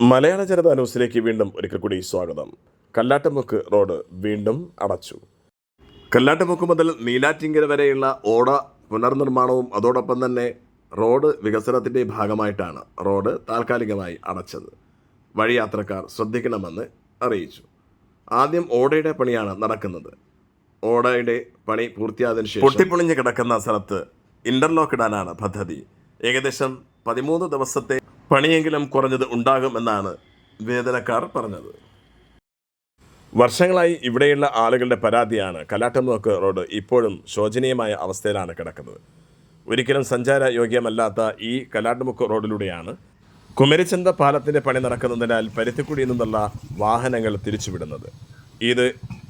മലയാള ജനത ന്യൂസിലേക്ക് വീണ്ടും ഒരിക്കൽ കൂടി സ്വാഗതം. കല്ലാട്ടമുക്ക് റോഡ് വീണ്ടും അടച്ചു. കല്ലാട്ടമുക്ക് മുതൽ നീലാറ്റിങ്കര വരെയുള്ള ഓട പുനർനിർമ്മാണവും അതോടൊപ്പം തന്നെ റോഡ് വികസനത്തിന്റെ ഭാഗമായിട്ടാണ് റോഡ് താൽക്കാലികമായി അടച്ചത്. വഴിയാത്രക്കാർ ശ്രദ്ധിക്കണമെന്ന് അറിയിച്ചു. ആദ്യം ഓടയുടെ പണിയാണ് നടക്കുന്നത്. ഓടയുടെ പണി പൂർത്തിയായതിനു ശേഷം പൊട്ടിപ്പൊളിഞ്ഞ് കിടക്കുന്ന സ്ഥലത്ത് ഇന്റർലോക്ക് ഇടാനാണ് പദ്ധതി. ഏകദേശം പതിമൂന്ന് ദിവസത്തെ പണിയെങ്കിലും കുറഞ്ഞത് ഉണ്ടാകുമെന്നാണ് വേദനക്കാർ പറഞ്ഞത്. വർഷങ്ങളായി ഇവിടെയുള്ള ആളുകളുടെ പരാതിയാണ് കലാട്ടംനോക്ക് റോഡ് ഇപ്പോഴും ശോചനീയമായ അവസ്ഥയിലാണ് കിടക്കുന്നത്. ഒരിക്കലും സഞ്ചാര യോഗ്യമല്ലാത്ത ഈ കലാട്ടുമുക്ക് റോഡിലൂടെയാണ് കുമരിച്ചന്ത പാലത്തിന്റെ പണി നടക്കുന്നതിനാൽ പരുത്തിക്കുടിയിൽ നിന്നുള്ള വാഹനങ്ങൾ തിരിച്ചുവിടുന്നത്. ഇത്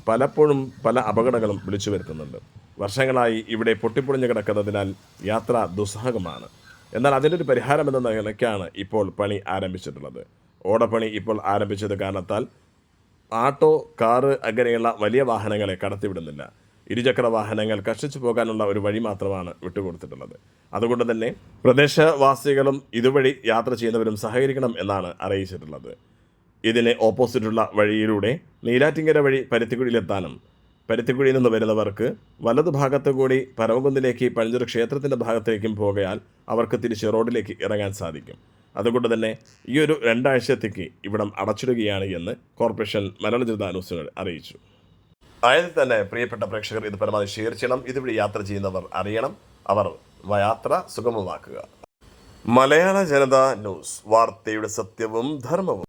പലപ്പോഴും പല അപകടങ്ങളും വിളിച്ചു വരുത്തുന്നുണ്ട് വർഷങ്ങളായി ഇവിടെ പൊട്ടിപ്പൊളിഞ്ഞു കിടക്കുന്നതിനാൽ യാത്ര ദുസ്സഹകമാണ്. എന്നാൽ അതിനൊരു പരിഹാരം എന്ന നിലയ്ക്കാണ് ഇപ്പോൾ പണി ആരംഭിച്ചിട്ടുള്ളത്. ഓടപ്പണി ഇപ്പോൾ ആരംഭിച്ചത് കാരണത്താൽ ആട്ടോ കാറ് അങ്ങനെയുള്ള വലിയ വാഹനങ്ങളെ കടത്തിവിടുന്നില്ല. ഇരുചക്ര വാഹനങ്ങൾ കഷ്ടിച്ചു പോകാനുള്ള ഒരു വഴി മാത്രമാണ് വിട്ടുകൊടുത്തിട്ടുള്ളത്. അതുകൊണ്ട് തന്നെ പ്രദേശവാസികളും ഇതുവഴി യാത്ര ചെയ്യുന്നവരും സഹകരിക്കണം എന്നാണ് അറിയിച്ചിട്ടുള്ളത്. ഇതിന് ഓപ്പോസിറ്റുള്ള വഴിയിലൂടെ നീലാറ്റിങ്കര വഴി പരുത്തിക്കുഴിയിലെത്താനും പരുത്തിക്കുഴിയിൽ നിന്ന് വരുന്നവർക്ക് വലതു ഭാഗത്തു കൂടി പരമകുന്നിലേക്ക് പഴഞ്ചൊരു ക്ഷേത്രത്തിന്റെ ഭാഗത്തേക്കും പോകയാൽ അവർക്ക് തിരിച്ച് റോഡിലേക്ക് ഇറങ്ങാൻ സാധിക്കും. അതുകൊണ്ട് തന്നെ ഈ ഒരു രണ്ടാഴ്ചത്തേക്ക് ഇവിടം അടച്ചിടുകയാണ് എന്ന് കോർപ്പറേഷൻ മലയാള ന്യൂസുകൾ അറിയിച്ചു. ആയതിൽ തന്നെ പ്രിയപ്പെട്ട പ്രേക്ഷകർ ഇത് പരമാവധി ഷെയർ ചെയ്യണം. ഇതുവഴി യാത്ര ചെയ്യുന്നവർ അറിയണം. അവർ യാത്ര സുഗമമാക്കുക. മലയാള ജനത ന്യൂസ് വാർത്തയുടെ സത്യവും ധർമ്മവും.